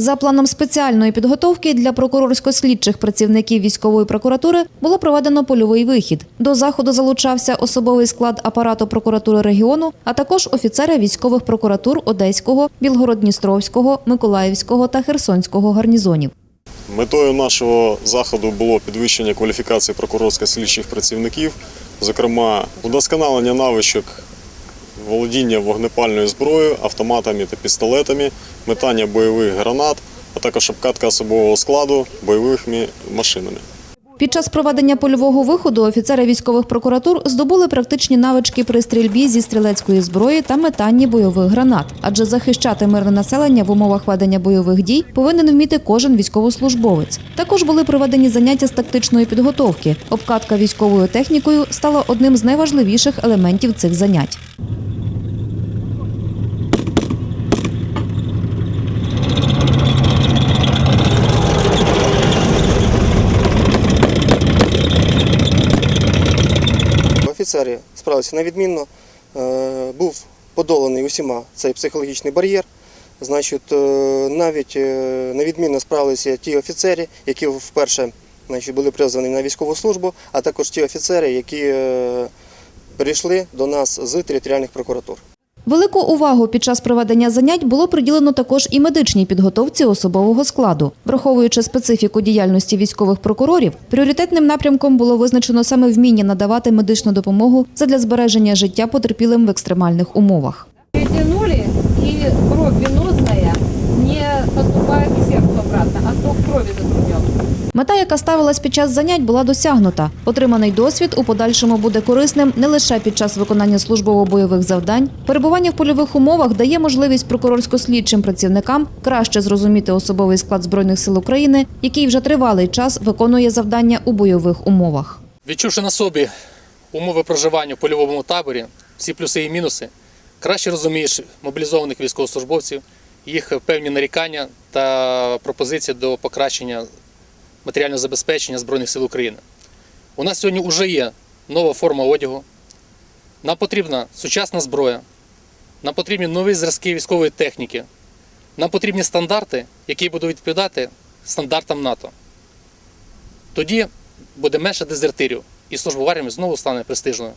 За планом спеціальної підготовки для прокурорсько-слідчих працівників військової прокуратури було проведено польовий вихід. До заходу залучався особовий склад апарату прокуратури регіону, а також офіцери військових прокуратур Одеського, Білгород-Дністровського, Миколаївського та Херсонського гарнізонів. Метою нашого заходу було підвищення кваліфікації прокурорсько-слідчих працівників, зокрема, удосконалення навичок володіння вогнепальною зброєю, автоматами та пістолетами, метання бойових гранат, а також обкатка особового складу бойовими машинами. Під час проведення польового виходу офіцери військових прокуратур здобули практичні навички при стрільбі зі стрілецької зброї та метанні бойових гранат. Адже захищати мирне населення в умовах ведення бойових дій повинен вміти кожен військовослужбовець. Також були проведені заняття з тактичної підготовки. Обкатка військовою технікою стала одним з найважливіших елементів цих занять. Офіцери справилися невідмінно. відмінно, Був подоланий усіма цей психологічний бар'єр. Значить, е, навіть е, невідмінно справилися ті офіцери, які вперше значить, були призвані на військову службу, а також ті офіцери, які прийшли до нас з територіальних прокуратур. Велику увагу під час проведення занять було приділено також і медичній підготовці особового складу. Враховуючи специфіку діяльності військових прокурорів, пріоритетним напрямком було визначено саме вміння надавати медичну допомогу задля збереження життя потерпілим в екстремальних умовах. Перетянули, і кров Мета, яка ставилась під час занять, була досягнута. Отриманий досвід у подальшому буде корисним не лише під час виконання службово-бойових завдань. Перебування в польових умовах дає можливість прокурорсько-слідчим працівникам краще зрозуміти особовий склад збройних сил України, який вже тривалий час виконує завдання у бойових умовах. Відчувши на собі умови проживання в польовому таборі, всі плюси і мінуси, краще розумієш мобілізованих військовослужбовців, їх певні нарікання та пропозиції до покращення матеріального забезпечення Збройних сил України. У нас сьогодні вже є нова форма одягу, нам потрібна сучасна зброя, нам потрібні нові зразки військової техніки, нам потрібні стандарти, які будуть відповідати стандартам НАТО. Тоді буде менше дезертирів, і служба в армії знову стане престижною.